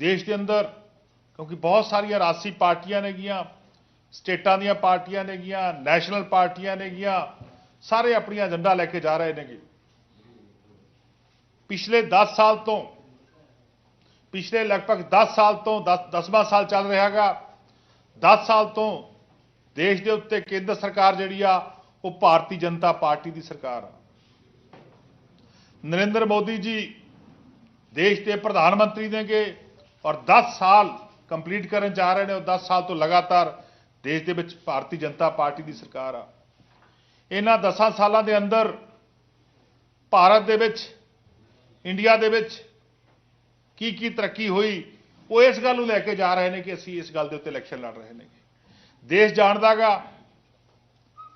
ਦੇਸ਼ ਦੇ ਅੰਦਰ, ਕਿਉਂਕਿ ਬਹੁਤ ਸਾਰੀਆਂ ਰਾਸੀ ਪਾਰਟੀਆਂ ਨੇਗੀਆਂ ਸਟੇਟਾਂ ਦੀਆਂ ਪਾਰਟੀਆਂ ਨੇਗੀਆਂ ਨੈਸ਼ਨਲ ਪਾਰਟੀਆਂ ਨੇਗੀਆਂ ਸਾਰੇ ਆਪਣੀਆਂ ਏਜੰਡਾ ਲੈ ਕੇ ਜਾ ਰਹੇ ਨੇਗੇ। ਪਿਛਲੇ 10 ਸਾਲ ਤੋਂ, ਪਿਛਲੇ ਲਗਭਗ 10 ਸਾਲ ਤੋਂ 10 10ਵਾਂ ਸਾਲ ਚੱਲ ਰਿਹਾ ਰਿਹਾਗਾ 10 ਸਾਲ ਤੋਂ ਦੇਸ਼ ਦੇ ਉੱਤੇ ਕੇਂਦਰ ਸਰਕਾਰ ਜਿਹੜੀ ਆ, ਉਹ ਭਾਰਤੀ ਜਨਤਾ ਪਾਰਟੀ ਦੀ ਸਰਕਾਰ ਆ। ਨਰਿੰਦਰ ਮੋਦੀ ਜੀ ਦੇਸ਼ ਦੇ ਪ੍ਰਧਾਨ ਮੰਤਰੀ ਨੇਗੇ ਔਰ 10 ਸਾਲ ਕੰਪਲੀਟ ਕਰਨ ਜਾ ਰਹੇ ਨੇ ਔਰ 10 ਸਾਲ ਤੋਂ ਲਗਾਤਾਰ ਦੇਸ਼ ਦੇ ਵਿੱਚ ਭਾਰਤੀ ਜਨਤਾ ਪਾਰਟੀ ਦੀ ਸਰਕਾਰ ਆ। ਇਹਨਾਂ 10 ਸਾਲਾਂ ਦੇ ਅੰਦਰ ਭਾਰਤ ਦੇ ਵਿੱਚ, ਇੰਡੀਆ ਦੇ ਵਿੱਚ ਕੀ ਕੀ ਤਰੱਕੀ ਹੋਈ, ਉਹ ਇਸ ਗੱਲ ਨੂੰ ਲੈ ਕੇ ਜਾ ਰਹੇ ਨੇ ਕਿ ਅਸੀਂ ਇਸ ਗੱਲ ਦੇ ਉੱਤੇ ਇਲੈਕਸ਼ਨ ਲੜ ਰਹੇ ਨੇਗੇ। ਦੇਸ਼ ਜਾਣਦਾਗਾ,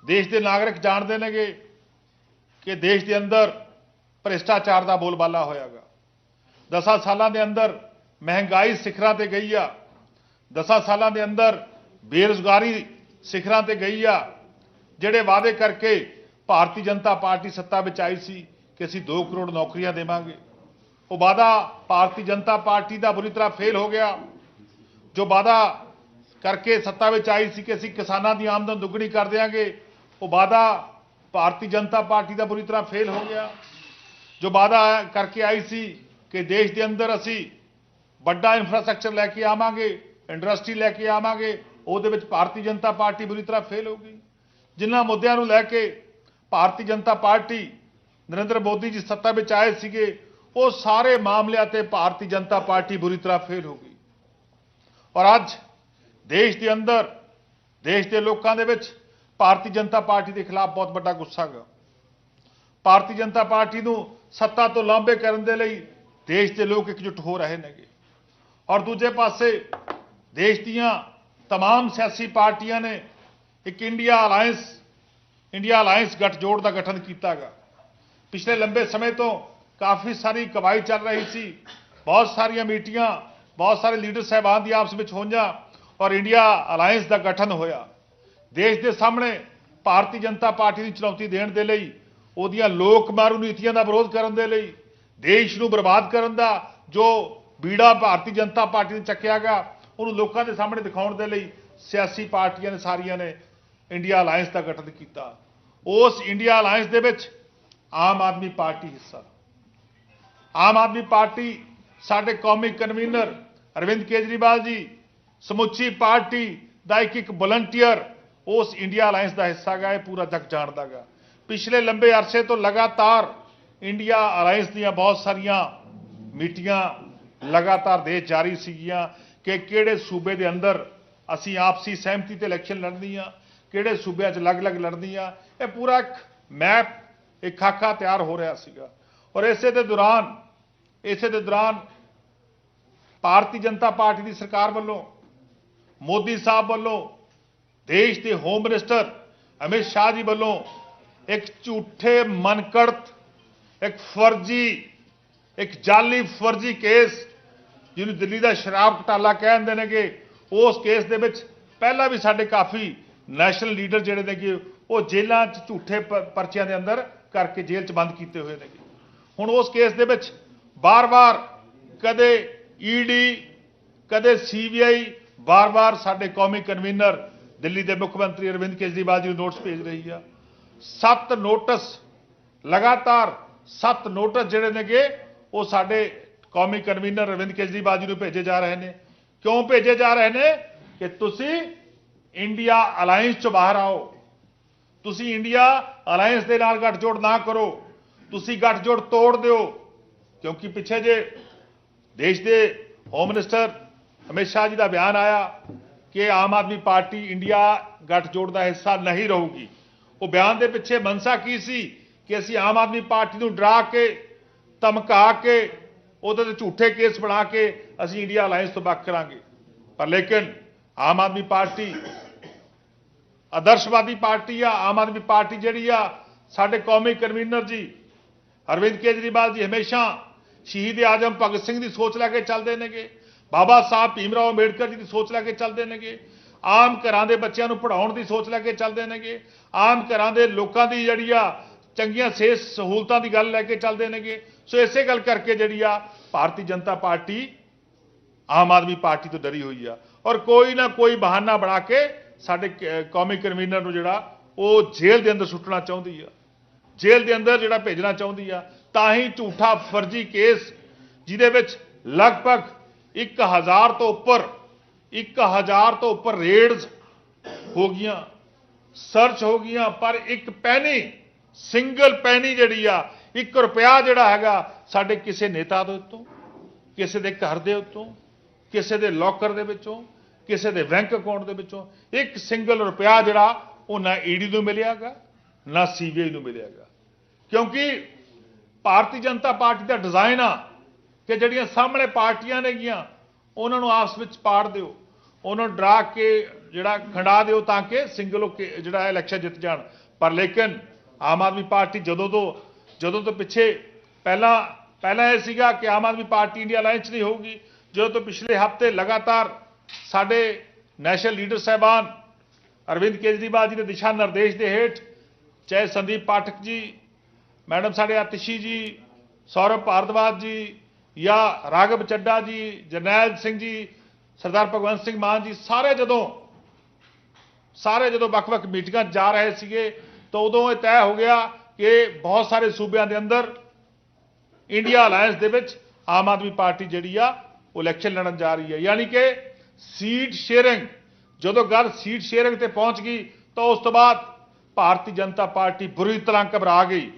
ਦੇਸ਼ ਦੇ ਨਾਗਰਿਕ ਜਾਣਦੇ ਨੇਗੇ ਕਿ ਦੇਸ਼ ਦੇ ਅੰਦਰ ਭ੍ਰਿਸ਼ਟਾਚਾਰ ਦਾ ਬੋਲਬਾਲਾ ਹੋਇਆਗਾ। 10 ਸਾਲਾਂ ਦੇ ਅੰਦਰ ਮਹਿੰਗਾਈ ਸਿਖਰਾਂ ਤੇ ਗਈ ਆ। 10 ਸਾਲਾਂ ਦੇ ਅੰਦਰ ਬੇਰੁਜ਼ਗਾਰੀ ਸਿਖਰਾਂ ਤੇ ਗਈ ਆ, ਜਿਹੜੇ ਵਾਅਦੇ ਕਰਕੇ ਭਾਰਤੀ ਜਨਤਾ ਪਾਰਟੀ ਸੱਤਾ ਵਿੱਚ ਆਈ ਸੀ ਕਿ ਅਸੀਂ 2 ਕਰੋੜ ਨੌਕਰੀਆਂ ਦੇਵਾਂਗੇ। ਉਹ ਵਾਅਦਾ ਭਾਰਤੀ ਜਨਤਾ ਪਾਰਟੀ ਦਾ ਬੁਰੀ ਤਰ੍ਹਾਂ ਫੇਲ ਹੋ ਗਿਆ। ਜੋ ਵਾਅਦਾ ਕਰਕੇ ਸੱਤਾ ਵਿੱਚ ਆਈ ਸੀ ਕਿ ਅਸੀਂ ਕਿਸਾਨਾਂ ਦੀ ਆਮਦਨ ਦੁੱਗਣੀ ਕਰ ਦਿਆਂਗੇ, ਉਹ ਵਾਅਦਾ ਭਾਰਤੀ ਜਨਤਾ ਪਾਰਟੀ ਦਾ ਬੁਰੀ ਤਰ੍ਹਾਂ ਫੇਲ ਹੋ ਗਿਆ। ਜੋ ਵਾਅਦਾ ਕਰਕੇ ਆਈ ਸੀ ਕਿ ਦੇਸ਼ ਦੇ ਅੰਦਰ ਅਸੀਂ ਵੱਡਾ ਇਨਫਰਾਸਟ੍ਰਕਚਰ ਲੈ ਕੇ ਆਵਾਂਗੇ ਇੰਡਸਟਰੀ ਲੈ ਕੇ ਆਵਾਂਗੇ, ਉਹਦੇ ਵਿੱਚ ਭਾਰਤੀ ਜਨਤਾ ਪਾਰਟੀ ਬੁਰੀ ਤਰ੍ਹਾਂ ਫੇਲ ਹੋ ਗਈ। ਜਿਨ੍ਹਾਂ ਮੁੱਦਿਆਂ ਨੂੰ ਲੈ ਕੇ ਭਾਰਤੀ ਜਨਤਾ ਪਾਰਟੀ ਨਰਿੰਦਰ ਮੋਦੀ ਜੀ ਸੱਤਾ ਵਿੱਚ ਆਏ ਸੀਗੇ, ਉਹ ਸਾਰੇ ਮਾਮਲਿਆਂ ਤੇ ਭਾਰਤੀ ਜਨਤਾ ਪਾਰਟੀ ਬੁਰੀ ਤਰ੍ਹਾਂ ਫੇਲ ਹੋ ਗਈ। ਔਰ ਅੱਜ ਦੇਸ਼ ਦੇ ਅੰਦਰ, ਦੇਸ਼ ਦੇ ਲੋਕਾਂ ਦੇ ਵਿੱਚ ਭਾਰਤੀ ਜਨਤਾ ਪਾਰਟੀ ਦੇ ਖਿਲਾਫ ਬਹੁਤ ਵੱਡਾ ਗੁੱਸਾ ਹੈ ਭਾਰਤੀ ਜਨਤਾ ਪਾਰਟੀ ਨੂੰ ਸੱਤਾ ਤੋਂ ਲਾਂਭੇ ਕਰਨ ਦੇ ਲਈ ਦੇਸ਼ ਦੇ ਲੋਕ ਇਕਜੁੱਟ ਹੋ ਰਹੇ ਨੇਗੇ। ਔਰ ਦੂਜੇ ਪਾਸੇ ਦੇਸ਼ ਦੀਆਂ तमाम ਸਿਆਸੀ ਪਾਰਟੀਆਂ ਨੇ ਇੱਕ ਇੰਡੀਆ ਅਲਾਈਅੰਸ ਇੰਡੀਆ ਅਲਾਈਅੰਸ ਗੱਠਜੋੜ ਦਾ ਗਠਨ ਕੀਤਾਗਾ ਪਿਛਲੇ ਲੰਬੇ ਸਮੇਂ ਤੋਂ ਕਾਫੀ ਸਾਰੀ ਕਵਾਈ ਚੱਲ ਰਹੀ ਸੀ ਬਹੁਤ ਸਾਰੀਆਂ ਮੀਟਿੰਗਾਂ ਬਹੁਤ ਸਾਰੇ ਲੀਡਰ ਸਾਹਿਬਾਨ ਦੀ ਆਪਸ ਵਿੱਚ ਹੋਈਆਂ ਔਰ ਇੰਡੀਆ ਅਲਾਈਅੰਸ ਦਾ ਗਠਨ ਹੋਇਆ ਦੇਸ਼ ਦੇ ਸਾਹਮਣੇ ਭਾਰਤੀ ਜਨਤਾ ਪਾਰਟੀ ਦੀ ਚੁਣੌਤੀ ਦੇਣ ਦੇ ਲਈ ਉਹਦੀਆਂ ਲੋਕ ਮਾਰੂ ਨੀਤੀਆਂ ਦਾ ਵਿਰੋਧ ਕਰਨ ਦੇ ਲਈ ਦੇਸ਼ ਨੂੰ ਬਰਬਾਦ ਕਰਨ ਦਾ ਜੋ ਬੀੜਾ ਭਾਰਤੀ ਜਨਤਾ ਪਾਰਟੀ ਨੇ ਚੱਕਿਆ ਗਿਆ। ਉਹਨੂੰ ਲੋਕਾਂ ਦੇ ਸਾਹਮਣੇ ਦਿਖਾਉਣ ਦੇ ਲਈ ਸਿਆਸੀ ਪਾਰਟੀਆਂ ਨੇ ਸਾਰੀਆਂ ਨੇ ਇੰਡੀਆ ਅਲਾਈਅੰਸ ਦਾ ਗਠਨ ਕੀਤਾ। ਉਸ ਇੰਡੀਆ ਅਲਾਈਅੰਸ ਦੇ ਵਿੱਚ ਆਮ ਆਦਮੀ ਪਾਰਟੀ ਹਿੱਸਾ। ਆਮ ਆਦਮੀ ਪਾਰਟੀ ਸਾਡੇ ਕੌਮੀ ਕਨਵੀਨਰ ਅਰਵਿੰਦ ਕੇਜਰੀਵਾਲ ਜੀ, ਸਮੁੱਚੀ ਪਾਰਟੀ ਦਾ ਇੱਕ ਇੱਕ ਵਲੰਟੀਅਰ ਉਸ ਇੰਡੀਆ ਅਲਾਈਅੰਸ ਦਾ ਹਿੱਸਾ ਗਾ, ਇਹ ਪੂਰਾ ਜਗ ਜਾਣਦਾ ਗਾ। ਪਿਛਲੇ ਲੰਬੇ ਅਰਸੇ ਤੋਂ ਲਗਾਤਾਰ ਇੰਡੀਆ ਅਲਾਈਅੰਸ ਦੀਆਂ ਬਹੁਤ ਸਾਰੀਆਂ ਮੀਟਿੰਗਾਂ ਲਗਾਤਾਰ ਦੇ ਜਾਰੀ ਸੀਗੀਆਂ ਕਿ ਕਿਹੜੇ ਸੂਬੇ ਦੇ ਅੰਦਰ ਅਸੀਂ ਆਪਸੀ ਸਹਿਮਤੀ ਤੇ ਇਲੈਕਸ਼ਨ ਲੜਨੀ ਆ ਕਿਹੜੇ ਸੂਬਿਆਂ 'ਚ ਅਲੱਗ-ਅਲੱਗ ਲੜਨੀ ਆ ਇਹ ਪੂਰਾ ਇੱਕ ਮੈਪ ਇੱਕ ਖਾਕਾ ਤਿਆਰ ਹੋ ਰਿਹਾ ਸੀਗਾ। ਔਰ ਇਸੇ ਦੇ ਦੌਰਾਨ, ਇਸੇ ਦੇ ਦੌਰਾਨ ਭਾਰਤੀ ਜਨਤਾ ਪਾਰਟੀ ਦੀ ਸਰਕਾਰ ਵੱਲੋਂ, ਮੋਦੀ ਸਾਹਿਬ ਵੱਲੋਂ, ਦੇਸ਼ ਦੇ ਹੋਮ ਮਿਨਿਸਟਰ ਅਮਿਤ ਸ਼ਾਹ ਜੀ ਵੱਲੋਂ ਇੱਕ ਝੂਠੇ ਮਨਕੜਤ, ਇੱਕ ਫਰਜ਼ੀ ਇੱਕ ਜਾਲੀ ਫਰਜ਼ੀ ਕੇਸ ਜਿਹਨੂੰ ਦਿੱਲੀ ਦਾ ਸ਼ਰਾਬ ਘਟਾਲਾ ਕਹਿੰਦੇ ਨੇਗੇ ਉਸ ਕੇਸ ਦੇ ਵਿੱਚ ਪਹਿਲਾਂ ਵੀ ਸਾਡੇ ਕਾਫੀ ਨੈਸ਼ਨਲ ਲੀਡਰ ਜਿਹੜੇ ਨੇਗੇ ਉਹ ਜੇਲ੍ਹਾਂ 'ਚ ਝੂਠੇ ਪ- ਪਰਚਿਆਂ ਦੇ ਅੰਦਰ ਕਰਕੇ ਜੇਲ੍ਹ 'ਚ ਬੰਦ ਕੀਤੇ ਹੋਏ ਨੇਗੇ ਹੁਣ ਉਸ ਕੇਸ ਦੇ ਵਿੱਚ ਬਾਰ-ਬਾਰ ਕਦੇ ਈਡੀ ਕਦੇ ਸੀਬੀਆਈ ਬਾਰ-ਬਾਰ ਸਾਡੇ ਕੌਮੀ ਕਨਵੀਨਰ ਦਿੱਲੀ ਦੇ ਮੁੱਖ ਮੰਤਰੀ ਅਰਵਿੰਦ ਕੇਜਰੀਵਾਲ ਜੀ ਨੂੰ ਨੋਟਿਸ ਭੇਜ ਰਹੀ ਆ। ਸੱਤ ਨੋਟਿਸ ਲਗਾਤਾਰ ਸੱਤ ਨੋਟਿਸ ਜਿਹੜੇ ਨੇਗੇ ਉਹ ਸਾਡੇ ਕੌਮੀ ਕਨਵੀਨਰ ਅਰਵਿੰਦ ਕੇਜਰੀਵਾਲ ਜੀ ਨੂੰ ਭੇਜੇ ਜਾ ਰਹੇ ਨੇ। ਕਿਉਂ ਭੇਜੇ ਜਾ ਰਹੇ ਨੇ? ਕਿ ਤੁਸੀਂ ਇੰਡੀਆ ਅਲਾਈਅੰਸ ਚੋਂ ਬਾਹਰ ਆਓ। ਤੁਸੀਂ ਇੰਡੀਆ ਅਲਾਈਅੰਸ ਦੇ ਨਾਲ ਗੱਠਜੋੜ ਨਾ ਕਰੋ। ਤੁਸੀਂ ਗੱਠਜੋੜ ਤੋੜ ਦਿਓ। ਕਿਉਂਕਿ ਪਿੱਛੇ ਜੇ ਦੇਸ਼ ਦੇ ਹੋਮ ਮਿਨਿਸਟਰ ਅਮਿਤ ਸ਼ਾਹ ਜੀ ਦਾ ਬਿਆਨ ਆਇਆ ਕਿ ਆਮ ਆਦਮੀ ਪਾਰਟੀ ਇੰਡੀਆ ਗੱਠਜੋੜ ਦਾ ਹਿੱਸਾ ਨਹੀਂ ਰਹੂਗੀ। ਉਹ ਬਿਆਨ ਦੇ ਪਿੱਛੇ ਮਨਸਾ ਕੀ ਸੀ? ਕਿ ਅਸੀਂ ਆਮ ਆਦਮੀ ਪਾਰਟੀ ਨੂੰ ਡਰਾ ਕੇ ਧਮਕਾ ਕੇ, ਉਹਦੇ ਤੇ ਝੂਠੇ ਕੇਸ ਬਣਾ ਕੇ ਅਸੀਂ ਇੰਡੀਆ ਅਲਾਈਅੰਸ ਤੋਂ ਬਾਕ ਕਰਾਂਗੇ। ਪਰ ਲੇਕਿਨ ਆਮ ਆਦਮੀ ਪਾਰਟੀ, ਆਦਰਸ਼ਵਾਦੀ ਪਾਰਟੀ ਆ, ਆਮ ਆਦਮੀ ਪਾਰਟੀ ਜਿਹੜੀ ਆ, ਸਾਡੇ ਕੌਮੀ ਕਨਵੀਨਰ ਜੀ, ਅਰਵਿੰਦ ਕੇਜਰੀਵਾਲ ਜੀ ਹਮੇਸ਼ਾ ਸ਼ਹੀਦ ਆਜਮ ਭਗਤ ਸਿੰਘ ਦੀ ਸੋਚ ਲੈ ਕੇ ਚੱਲਦੇ ਨੇਗੇ। ਬਾਬਾ ਸਾਹਿਬ ਭੀਮਰਾਓ ਅੰਬੇਡਕਰ ਜੀ ਦੀ ਸੋਚ ਲੈ ਕੇ ਚੱਲਦੇ ਨੇਗੇ। ਆਮ ਘਰਾਂ ਦੇ ਬੱਚਿਆਂ ਨੂੰ ਪੜ੍ਹਾਉਣ ਦੀ ਸੋਚ ਲੈ ਕੇ ਚੱਲਦੇ ਨੇਗੇ। ਆਮ ਘਰਾਂ ਦੇ ਲੋਕਾਂ ਦੀ ਜਿਹੜੀ ਆ, ਚੰਗੀਆਂ ਸਿਹਤ ਸਹੂਲਤਾਂ ਦੀ ਗੱਲ ਲੈ ਕੇ ਚੱਲਦੇ ਨੇਗੇ। ਸੋ ਇਸੇ ਗੱਲ ਕਰਕੇ ਜਿਹੜੀ ਆ ਭਾਰਤੀ ਜਨਤਾ ਪਾਰਟੀ ਆਮ ਆਦਮੀ ਪਾਰਟੀ ਤੋਂ ਡਰੀ ਹੋਈ ਆ। ਔਰ ਕੋਈ ਨਾ ਕੋਈ ਬਹਾਨਾ ਬਣਾ ਕੇ ਸਾਡੇ ਕੌਮੀ ਕਨਵੀਨਰ ਨੂੰ ਜਿਹੜਾ ਉਹ ਜੇਲ੍ਹ ਦੇ ਅੰਦਰ ਸੁੱਟਣਾ ਚਾਹੁੰਦੀ ਆ। ਜੇਲ੍ਹ ਦੇ ਅੰਦਰ ਜਿਹੜਾ ਭੇਜਣਾ ਚਾਹੁੰਦੀ ਆ, ਤਾਂ ਹੀ ਝੂਠਾ ਫਰਜ਼ੀ ਕੇਸ, ਜਿਹਦੇ ਵਿੱਚ ਲਗਭਗ 1000 ਤੋਂ ਉੱਪਰ 1000 ਤੋਂ ਉੱਪਰ ਰੇਡਸ ਹੋ ਗਈਆਂ, ਸਰਚ ਹੋ ਗਈਆਂ, ਪਰ ਇੱਕ ਪੈਨੀ, ਸਿੰਗਲ ਪੈਨੀ ਜਿਹੜੀ ਆ 1 ਰੁਪਿਆ ਜਿਹੜਾ ਹੈਗਾ ਸਾਡੇ ਕਿਸੇ ਨੇਤਾ ਦੇ ਉੱਤੋਂ, ਕਿਸੇ ਦੇ ਘਰ ਦੇ ਉੱਤੋਂ, ਕਿਸੇ ਦੇ ਲੋਕਰ ਦੇ ਵਿੱਚੋਂ, ਕਿਸੇ ਦੇ ਬੈਂਕ ਅਕਾਊਂਟ ਦੇ ਵਿੱਚੋਂ, ਇੱਕ ਸਿੰਗਲ ਰੁਪਿਆ ਜਿਹੜਾ ਉਹ ਨਾ ਈਡੀ ਨੂੰ ਮਿਲਿਆਗਾ ਨਾ ਸੀਬੀਆਈ ਨੂੰ ਮਿਲਿਆਗਾ ਕਿਉਂਕਿ ਭਾਰਤੀ ਜਨਤਾ ਪਾਰਟੀ ਦਾ ਡਿਜ਼ਾਈਨ ਆ ਕਿ ਜਿਹੜੀਆਂ ਸਾਹਮਣੇ ਪਾਰਟੀਆਂ ਨੇਗੀਆਂ ਉਹਨਾਂ ਨੂੰ ਆਪਸ ਵਿੱਚ ਪਾੜ ਦਿਓ, ਉਹਨਾਂ ਨੂੰ ਡਰਾ ਕੇ ਜਿਹੜਾ ਖੰਡਾ ਦਿਓ ਤਾਂ ਕਿ ਸਿੰਗਲ ਹੋ ਜਿਹੜਾ ਇਲੈਕਸ਼ਨ ਜਿੱਤ ਜਾਣ। ਪਰ ਲੇਕਿਨ ਆਮ ਆਦਮੀ ਪਾਰਟੀ ਜਦੋਂ ਤੋਂ ਜਦੋਂ ਤੋਂ ਪਿੱਛੇ ਪਹਿਲਾਂ ਪਹਿਲਾਂ ਇਹ ਸੀਗਾ ਕਿ Aam Aadmi Party India alliance ਨਹੀਂ ਹੋਊਗੀ, ਜਦੋਂ ਤੋਂ ਪਿਛਲੇ ਹਫ਼ਤੇ ਲਗਾਤਾਰ ਸਾਡੇ ਨੈਸ਼ਨਲ ਲੀਡਰ ਸਾਹਿਬਾਨ ਅਰਵਿੰਦ ਕੇਜਰੀਵਾਲ ਜੀ ਦੇ ਦਿਸ਼ਾ ਨਿਰਦੇਸ਼ ਦੇ ਹੇਠ, ਚਾਹੇ ਸੰਦੀਪ ਪਾਠਕ ਜੀ, ਮੈਡਮ ਸਾਡੇ ਆਤਿਸ਼ੀ ਜੀ, ਸੌਰਵ ਭਾਰਦਵਾਜ ਜੀ ਜਾਂ ਰਾਘਵ ਚੱਡਾ ਜੀ, ਜਰਨੈਲ ਸਿੰਘ ਜੀ, ਸਰਦਾਰ ਭਗਵੰਤ ਸਿੰਘ ਮਾਨ ਜੀ, ਸਾਰੇ ਜਦੋਂ ਸਾਰੇ ਜਦੋਂ ਵੱਖ-ਵੱਖ ਮੀਟਿੰਗਾਂ 'ਚ ਜਾ ਰਹੇ ਸੀਗੇ, ਤਾਂ ਉਦੋਂ ਇਹ ਤੈਅ ਹੋ ਗਿਆ ਕਿ ਬਹੁਤ ਸਾਰੇ ਸੂਬਿਆਂ ਦੇ ਅੰਦਰ ਇੰਡੀਆ ਅਲਾਈਅੰਸ ਦੇ ਵਿੱਚ ਆਮ ਆਦਮੀ ਪਾਰਟੀ ਜਿਹੜੀ ਆ, ਉਹ ਇਲੈਕਸ਼ਨ ਲੜਨ ਜਾ ਰਹੀ ਹੈ। ਯਾਨੀ ਕਿ ਸੀਟ ਸ਼ੇਅਰਿੰਗ ਜਦੋਂ ਗੱਲ ਸੀਟ ਸ਼ੇਅਰਿੰਗ ਤੇ ਪਹੁੰਚ ਗਈ, ਤਾਂ ਉਸ ਤੋਂ ਬਾਅਦ ਭਾਰਤੀ ਜਨਤਾ ਪਾਰਟੀ ਬੁਰੀ ਤਰ੍ਹਾਂ ਘਬਰਾ ਗਈ।